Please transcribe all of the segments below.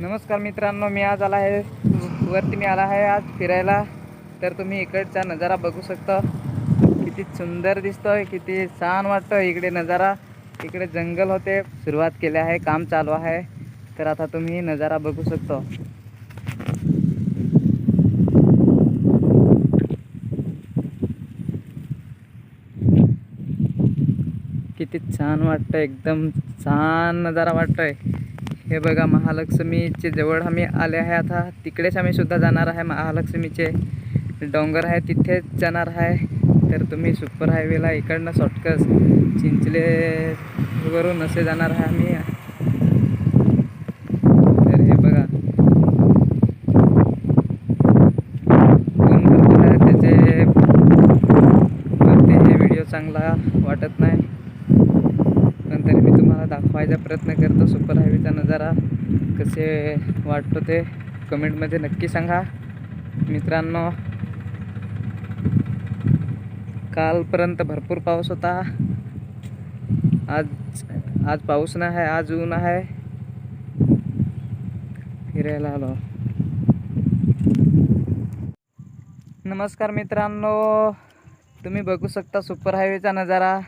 नमस्कार मित्रांनो मी आज आला आहे वरती मी आला आहे आज फिरायला. तर तुम्ही इकडचा नजारा बघू शकता. किती सुंदर दिसतोय किती छान वाटतं इकडे नजारा. इकडे जंगल होते सुरुवात केले आहे काम चालू आहे. तर आता तुम्ही नजारा बघू शकतो. किती छान वाटतं एकदम छान नजारा वाटतोय. हे बघा महालक्ष्मीचे जवळ आम्ही आले आहे. आता तिकडेच आम्ही सुद्धा जाणार आहे. महालक्ष्मीचे डोंगर आहे तिथेच जाणार आहे. तर तुम्ही सुपर हायवेला इकडनं शॉर्टकट चिंचले वरून असे जाणार आहे आम्ही. तर हे बघा. ऊन त्याचे? वरती हे व्हिडिओ चांगला वाटत नाही. पण तरी मी तुम्हाला दाखवायचा प्रयत्न करतो सुपर हायवेचा नजारा कसे वाटतो ते कमेंटमध्ये नक्की सांगा. मित्रांनो कालपर्यंत भरपूर पाऊस होता. आज आज पाऊस नाही आहे आज ऊन आहे. फिरायला आलो. नमस्कार मित्रांनो तुम्ही बघू शकता सुपर हायवेचा नजारा.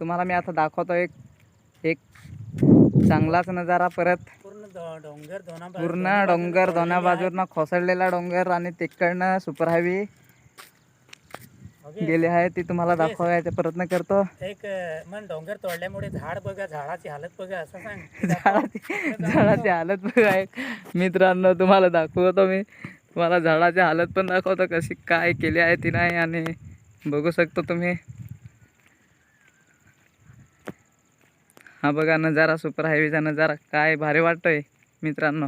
तुम्हाला मी आता दाखवतो एक एक चांगलाच नजारा परत. पूर्ण डोंगर दोन्ही बाजूंना खोसळलेला डोंगर आणि तिकडनं सुपर हायवे. गेले आहे ती तुम्हाला दाखवायचा प्रयत्न करतो. एक मन डोंगर तोडल्यामुळे झाड बघा झाडाची हालत बघा असं सांग. झाडाची झाडाची हालत बघा एक. मित्रांनो तुम्हाला दाखवतो मी. तुम्हाला झाडाची हालत पण दाखवतो कशी काय केली आहे ती नाही आणि बघू शकतो तुम्ही. हा बघा नजारा सुपर हायवेचा नजारा. काय भारी वाटतोय मित्रांनो.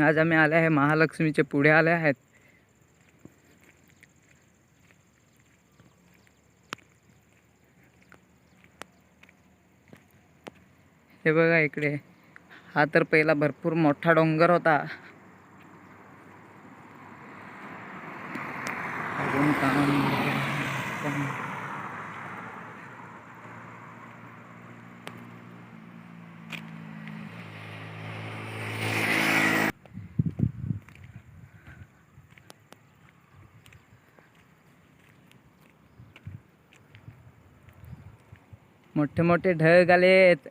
आज आम्ही आले आहे महालक्ष्मीचे पुढे आले आहेत. हे बघा इकडे. हा तर पहिला भरपूर मोठा डोंगर होता. अजून काम काम- मोठे मोठे ढग आलेत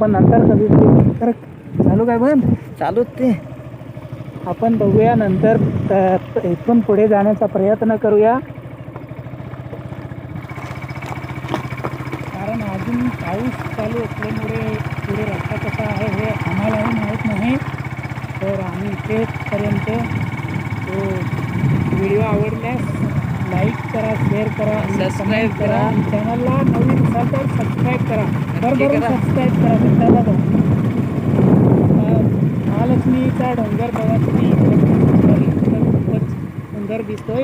आपण नंतर कधीतरी तर चालू काय बंद? चालूच ते. आपण बघूया नंतर इथून पुढे जाण्याचा प्रयत्न करूया. कारण अजून पाऊस चालू असल्यामुळे पुढे रस्ता कसा आहे हे आम्हालाही माहीत नाही. तर आम्ही इथेपर्यंत तो व्हिडिओ आवडल्यास लाईक करा शेअर करा करा. करा. चॅनलला नवीन असाल तर सबस्क्राईब करा. बरोबर करा. सबस्क्राईब करा मित्रांनो अं, महालक्ष्मीचा डोंगर बघा तुम्ही. खूपच सुंदर दिसतोय.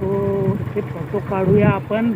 तो इथे फोटो काढूया आपण.